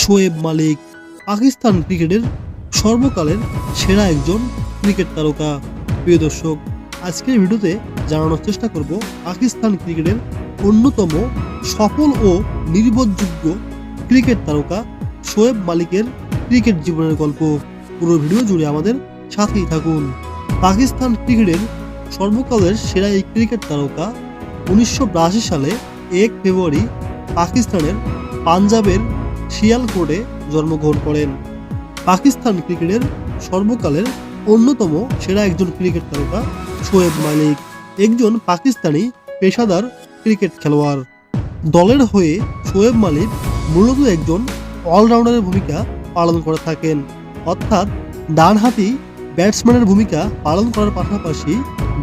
শোয়েব মালিক। পাকিস্তান ক্রিকেটের সর্বকালের সেরা একজন ক্রিকেট তারকা। প্রিয় দর্শক, আজকের ভিডিওতে জানানোর চেষ্টা করব পাকিস্তান ক্রিকেটের অন্যতম সফল ও নির্ভরযোগ্য ক্রিকেট তারকা শোয়েব মালিকের ক্রিকেট জীবনের গল্প। পুরো ভিডিও জুড়ে আমাদের সাথেই থাকুন। পাকিস্তান ক্রিকেটের সর্বকালের সেরা এই ক্রিকেট তারকা উনিশশো বিরাশি সালে এক ফেব্রুয়ারি পাকিস্তানের পাঞ্জাবের শিয়ালকোটে জন্মগ্রহণ করেন। পাকিস্তান ক্রিকেটের সর্বকালের অন্যতম সেরা একজন ক্রিকেট তারকা শোয়েব মালিক একজন পাকিস্তানি পেশাদার ক্রিকেট খেলোয়াড়। দলের হয়ে শোয়েব মালিক মূলত একজন অলরাউন্ডারের ভূমিকা পালন করে থাকেন। অর্থাৎ ডানহাতি ব্যাটসম্যানের ভূমিকা পালন করার পাশাপাশি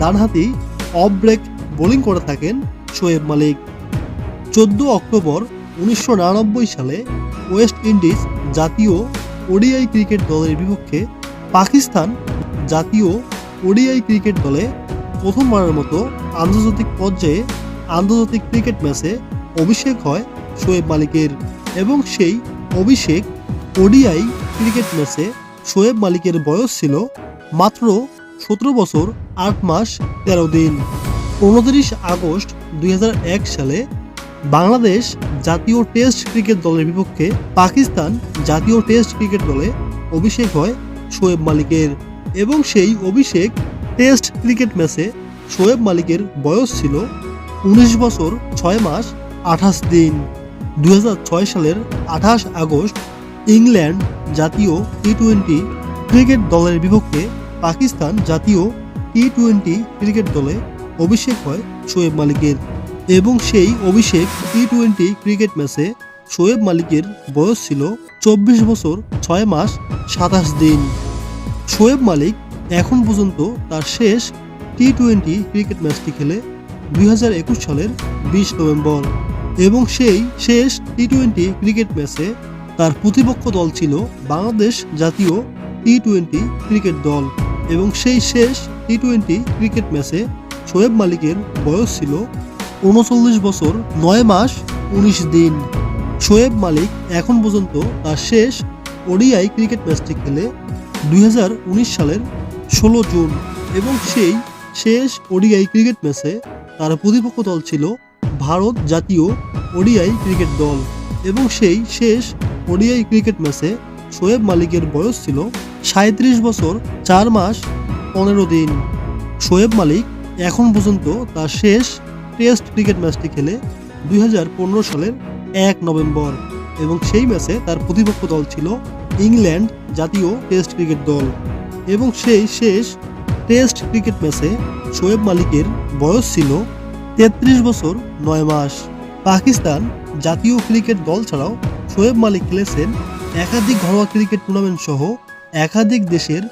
ডানহাতি অফ ব্রেক বোলিং করে থাকেন শোয়েব মালিক চোদ্দ অক্টোবর উনিশশো নিরানব্বই সালে ওয়েস্ট ইন্ডিজ জাতীয় ওডিআই ক্রিকেট দলের বিপক্ষে পাকিস্তান জাতীয় ওডিআই ক্রিকেট দলে প্রথমবারের মতো আন্তর্জাতিক পর্যায়ে আন্তর্জাতিক ক্রিকেট ম্যাচে অভিষেক হয় শোয়েব মালিকের এবং সেই অভিষেক ওডিআই ক্রিকেট ম্যাচে শোয়েব মালিকের বয়স ছিল মাত্র সতেরো বছর আট মাস তেরো দিন। উনত্রিশ আগস্ট দুই হাজার এক সালে বাংলাদেশ জাতীয় টেস্ট ক্রিকেট দলের বিপক্ষে পাকিস্তান জাতীয় টেস্ট ক্রিকেট দলে অভিষেক হয় শোয়েব মালিকের এবং সেই অভিষেক টেস্ট ক্রিকেট ম্যাচে শোয়েব মালিকের বয়স ছিল উনিশ বছর ছয় মাস আঠাশ দিন। দু হাজার ছয় সালের আঠাশ আগস্ট ইংল্যান্ড জাতীয় টি টোয়েন্টি ক্রিকেট দলের বিপক্ষে পাকিস্তান জাতীয় টি টোয়েন্টি ক্রিকেট দলে অভিষেক হয় শোয়েব মালিকের। এবং সেই অভিষেক টি টোয়েন্টি ক্রিকেট ম্যাচে শোয়েব মালিকের বয়স ছিল চব্বিশ বছর ছয় মাস সাতাশ দিন। শোয়েব মালিক এখন পর্যন্ত তার শেষ টি টোয়েন্টি ক্রিকেট ম্যাচটি খেলে দু হাজার একুশ সালের বিশ নভেম্বর এবং সেই শেষ টি টোয়েন্টি ক্রিকেট ম্যাচে তার প্রতিপক্ষ দল ছিল বাংলাদেশ জাতীয় টি টোয়েন্টি ক্রিকেট দল এবং সেই শেষ টি টোয়েন্টি ক্রিকেট ম্যাচে শোয়েব মালিকের বয়স ছিল উনচল্লিশ বছর, নয় মাস, উনিশ দিন। শোয়েব মালিক এখন পর্যন্ত তার শেষ ওডিআই ক্রিকেট ম্যাচটি খেলে দুই হাজার উনিশ সালের ষোলো জুন এবং সেই শেষ ওডিআই ক্রিকেট ম্যাচে তার প্রতিপক্ষ দল ছিল ভারত জাতীয় ওডিআই ক্রিকেট দল এবং সেই শেষ ওডিআই ক্রিকেট ম্যাচে শোয়েব মালিকের বয়স ছিল সাঁত্রিশ বছর, চার মাস, পনেরো দিন। শোয়েব মালিক এখন পর্যন্ত তার শেষ টেস্ট ক্রিকেট ম্যাচটি খেলে দুই হাজার পনেরো সালের এক নভেম্বর এবং সেই ম্যাচে তার প্রতিপক্ষ দল ছিল ইংল্যান্ড জাতীয় টেস্ট ক্রিকেট দল। এবং সেই শেষ টেস্ট ক্রিকেট ম্যাচে শোয়েব মালিকের বয়স ছিল তেত্রিশ বছর নয় মাস। পাকিস্তান জাতীয় ক্রিকেট দল ছাড়াও শোয়েব মালিক খেলেছেন একাধিক ঘরোয়া ক্রিকেট টুর্নামেন্ট সহ একাধিক দেশের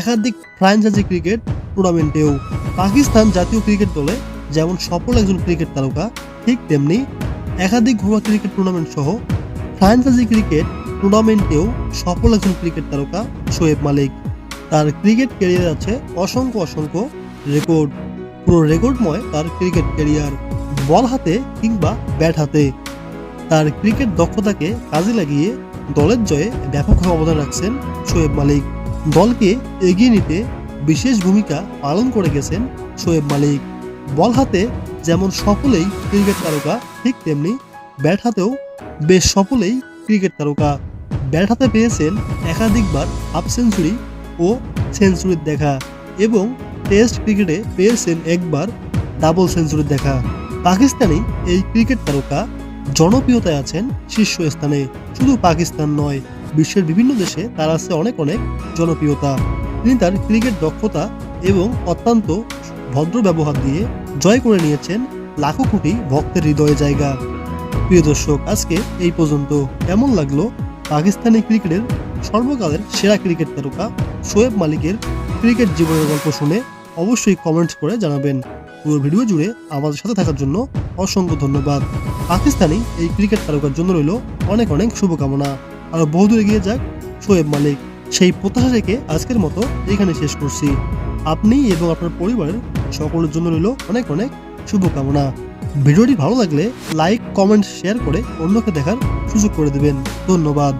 একাধিক ফ্রাঞ্চাইজি ক্রিকেট টুর্নামেন্টেও। পাকিস্তান জাতীয় ক্রিকেট দলে যেমন সফল একজন ক্রিকেট তারকা, ঠিক তেমনি একাধিক ঘরোয়া ক্রিকেট টুর্নামেন্ট সহ ফ্রাঞ্চাইজি ক্রিকেট টুর্নামেন্টেও সফল একজন ক্রিকেট তারকা শোয়েব মালিক। তার ক্রিকেট ক্যারিয়ার আছে অসংখ্য অসংখ্য রেকর্ড পুরো রেকর্ডময় তার ক্রিকেট ক্যারিয়ার বল হাতে কিংবা ব্যাট হাতে। তার ক্রিকেট দক্ষতাকে কাজে লাগিয়ে দলের জয়ে ব্যাপকভাবে অবদান রাখছেন শোয়েব মালিক। দলকে এগিয়ে নিতে বিশেষ ভূমিকা পালন করে গেছেন শোয়েব মালিক। বল হাতে যেমন সকলেই ক্রিকেট তারকা, ঠিক তেমনি ব্যাট হাতেও বেশ সকলেই ক্রিকেট তারকা। ব্যাট হাতে পেয়েছেন একাধিকবার হাফ সেঞ্চুরি ও সেঞ্চুরির দেখা এবং টেস্ট ক্রিকেটে পেয়েছেন একবার ডাবল সেঞ্চুরির দেখা। পাকিস্তানি এই ক্রিকেট তারকা জনপ্রিয়তায় আছেন শীর্ষস্থানে, শুধু পাকিস্তান নয়, বিশ্বের বিভিন্ন দেশে তার আছে অনেক অনেক জনপ্রিয়তা। তিনি তার ক্রিকেট দক্ষতা এবং অত্যন্ত ভদ্র ব্যবহার দিয়ে জয় করে নিয়েছেন লাখো কোটি ভক্তের হৃদয়ে জায়গা। প্রিয় দর্শক, আজকে এই পর্যন্ত। কেমন লাগল? পাকিস্তানি ক্রিকেটের সর্বকালের সেরা ক্রিকেট তারকা শোয়েব মালিকের ক্রিকেট জীবনের গল্প শুনে অবশ্যই কমেন্ট করে জানাবেন। পুরো ভিডিও জুড়ে আমাদের সাথে থাকার জন্য অসংখ্য ধন্যবাদ। পাকিস্তানি এই ক্রিকেট তারকার জন্য রইল অনেক অনেক শুভকামনা। আরও বহুদূর এগিয়ে যাক শোয়েব মালিক। সেই প্রত্যাশা রেখে আজকের মতো এখানে শেষ করছি। আপনি এবং আপনার পরিবারের সকলের জন্য রইল অনেক অনেক শুভকামনা। ভিডিওটি ভালো লাগলে লাইক, কমেন্ট, শেয়ার করে অন্যকে দেখার সুযোগ করে দেবেন। ধন্যবাদ।